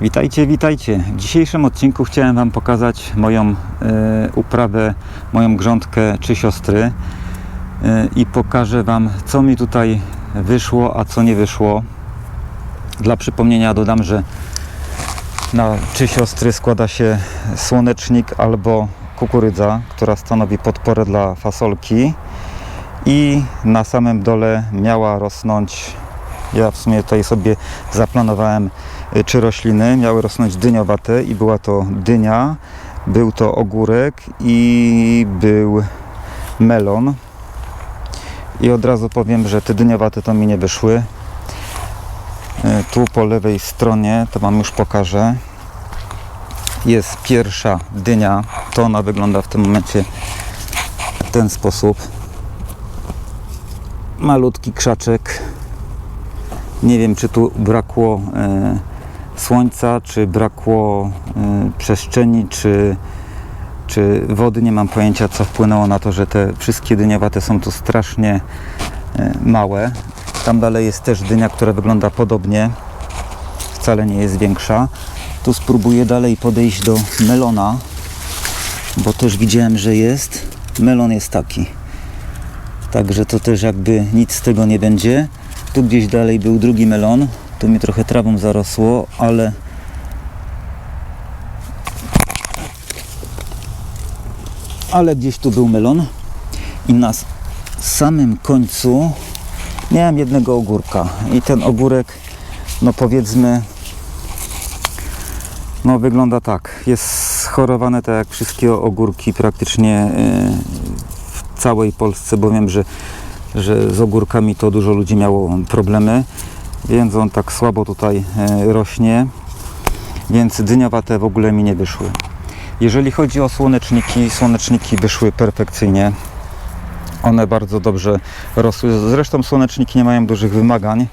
Witajcie, witajcie. W dzisiejszym odcinku chciałem Wam pokazać moją e, uprawę, moją grządkę czy siostry e, i pokażę Wam, co mi tutaj wyszło, a co nie wyszło. Dla przypomnienia dodam, że na trzy siostry składa się słonecznik albo kukurydza, która stanowi podporę dla fasolki i na samym dole miała rosnąć ja w sumie tutaj sobie zaplanowałem y, trzy rośliny. Miały rosnąć dyniowate i była to dynia, był to ogórek i był melon. I od razu powiem, że te dyniowate to mi nie wyszły. Y, Tu po lewej stronie, to Wam już pokażę, jest pierwsza dynia. To ona wygląda w tym momencie w ten sposób. Malutki krzaczek. Nie wiem, czy tu brakło e, słońca, czy brakło e, przestrzeni, czy, czy wody. Nie mam pojęcia, co wpłynęło na to, że te wszystkie dyniowate są tu strasznie e, małe. Tam dalej jest też dynia, która wygląda podobnie. Wcale nie jest większa. Tu spróbuję dalej podejść do melona, bo też widziałem, że jest. Melon jest taki. Także to też jakby nic z tego nie będzie. Tu gdzieś dalej był drugi melon. Tu mi trochę trawą zarosło, ale ale gdzieś tu był melon. I na samym końcu miałem jednego ogórka. I ten ogórek no powiedzmy no wygląda tak. Jest schorowane tak jak wszystkie ogórki praktycznie yy, w całej Polsce, bo wiem, że że z ogórkami to dużo ludzi miało problemy, więc on tak słabo tutaj e, rośnie, więc dyniowate w ogóle mi nie wyszły. Jeżeli chodzi o słoneczniki, słoneczniki wyszły perfekcyjnie. One bardzo dobrze rosły. Zresztą słoneczniki nie mają dużych wymagań.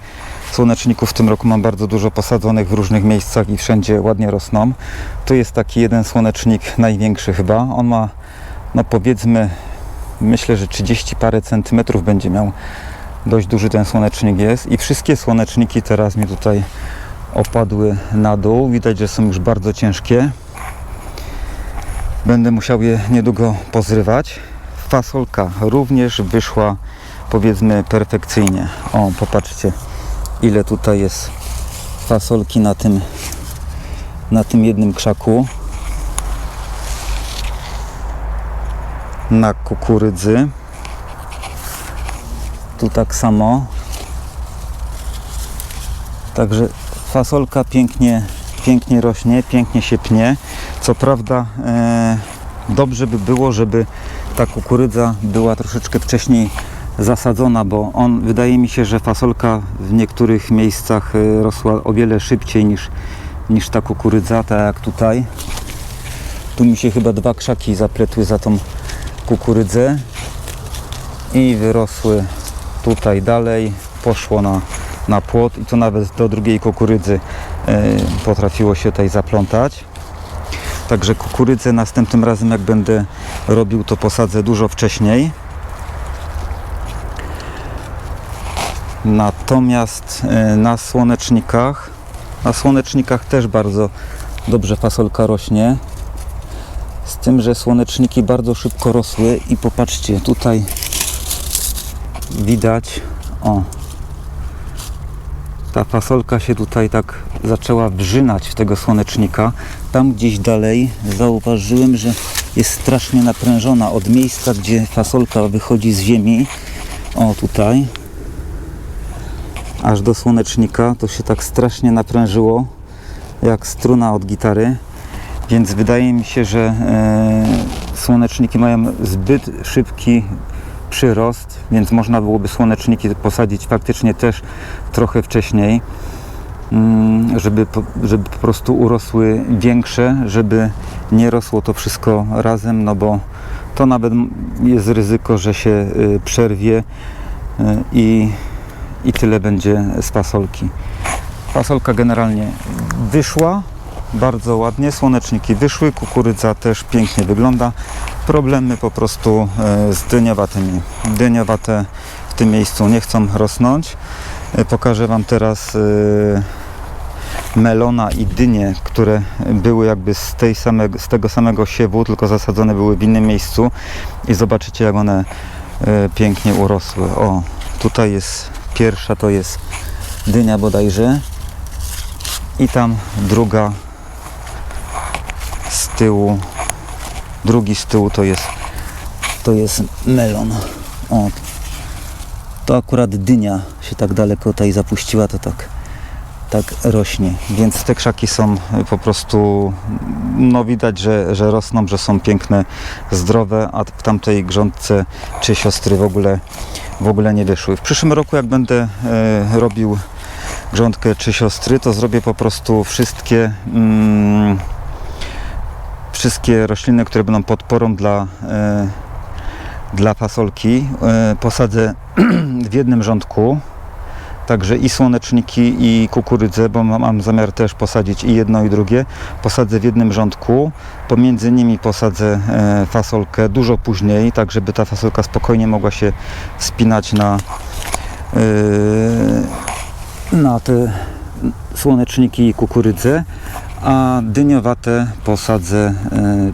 Słoneczników w tym roku mam bardzo dużo posadzonych w różnych miejscach i wszędzie ładnie rosną. Tu jest taki jeden słonecznik, największy chyba. On ma, no powiedzmy, myślę, że 30 parę centymetrów będzie miał. Dość duży ten słonecznik jest i wszystkie słoneczniki teraz mi tutaj opadły na dół. Widać, że są już bardzo ciężkie. Będę musiał je niedługo pozrywać. Fasolka również wyszła powiedzmy perfekcyjnie. O, popatrzcie ile tutaj jest fasolki na tym na tym jednym krzaku. Na kukurydzy. Tu tak samo. Także fasolka pięknie, pięknie rośnie, pięknie się pnie. Co prawda e, dobrze by było, żeby ta kukurydza była troszeczkę wcześniej zasadzona, bo on wydaje mi się, że fasolka w niektórych miejscach e, rosła o wiele szybciej niż, niż ta kukurydza, tak jak tutaj. Tu mi się chyba dwa krzaki zapletły za tą kukurydzę i wyrosły tutaj dalej, poszło na, na płot i to nawet do drugiej kukurydzy e, potrafiło się tutaj zaplątać. Także kukurydzę następnym razem jak będę robił to posadzę dużo wcześniej. Natomiast e, na słonecznikach, na słonecznikach też bardzo dobrze fasolka rośnie. Z tym, że słoneczniki bardzo szybko rosły i popatrzcie, tutaj widać, o, ta fasolka się tutaj tak zaczęła wrzynać w tego słonecznika. Tam gdzieś dalej zauważyłem, że jest strasznie naprężona od miejsca, gdzie fasolka wychodzi z ziemi. O, tutaj. Aż do słonecznika to się tak strasznie naprężyło, jak struna od gitary. Więc wydaje mi się, że e, słoneczniki mają zbyt szybki przyrost, więc można byłoby słoneczniki posadzić faktycznie też trochę wcześniej, mm, żeby, żeby po prostu urosły większe, żeby nie rosło to wszystko razem, no bo to nawet jest ryzyko, że się y, przerwie y, i, i tyle będzie z fasolki. Fasolka generalnie wyszła, bardzo ładnie, słoneczniki wyszły, kukurydza też pięknie wygląda. Problemy po prostu e, z dyniowatymi. Dyniowate w tym miejscu nie chcą rosnąć. E, Pokażę Wam teraz e, melona i dynie, które były jakby z, tej samego, z tego samego siewu, tylko zasadzone były w innym miejscu i zobaczycie jak one pięknie urosły. O, tutaj jest pierwsza, to jest dynia bodajże i tam druga tyłu, drugi z tyłu to jest to jest melon. O, to akurat dynia się tak daleko tutaj zapuściła, to tak, tak rośnie. Więc te krzaki są po prostu, no widać, że, że rosną, że są piękne, zdrowe, a w tamtej grządce czy siostry w ogóle, w ogóle nie wyszły. W przyszłym roku, jak będę e, robił grządkę czy siostry, to zrobię po prostu wszystkie. Mm, wszystkie rośliny, które będą podporą dla, e, dla fasolki e, posadzę w jednym rządku. Także i słoneczniki, i kukurydzę, bo mam, mam zamiar też posadzić i jedno, i drugie. Posadzę w jednym rządku. Pomiędzy nimi posadzę e, fasolkę dużo później, tak żeby ta fasolka spokojnie mogła się wspinać na, na te słoneczniki i kukurydzę. A dyniowate posadzę e,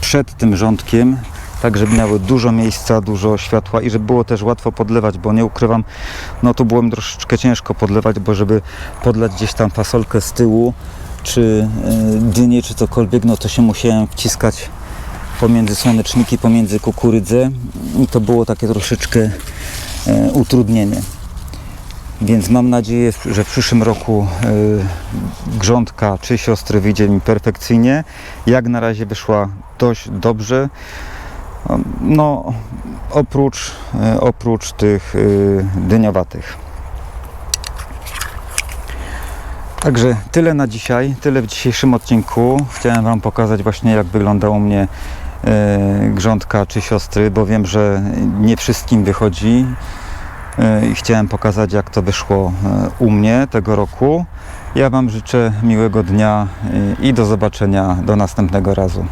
przed tym rządkiem, tak żeby miały dużo miejsca, dużo światła i żeby było też łatwo podlewać, bo nie ukrywam, no to było mi troszeczkę ciężko podlewać, bo żeby podlać gdzieś tam fasolkę z tyłu, czy e, dynię, czy cokolwiek, no to się musiałem wciskać pomiędzy słoneczniki, pomiędzy kukurydzę i to było takie troszeczkę e, utrudnienie. Więc mam nadzieję, że w przyszłym roku y, grządka czy siostry wyjdzie mi perfekcyjnie. Jak na razie wyszła dość dobrze. No, oprócz, y, oprócz tych y, dyniowatych. Także tyle na dzisiaj, tyle w dzisiejszym odcinku. Chciałem Wam pokazać właśnie jak wyglądało u mnie grządka czy siostry, bo wiem, że nie wszystkim wychodzi i chciałem pokazać jak to wyszło e, u mnie tego roku. Ja Wam życzę miłego dnia i do zobaczenia do następnego razu.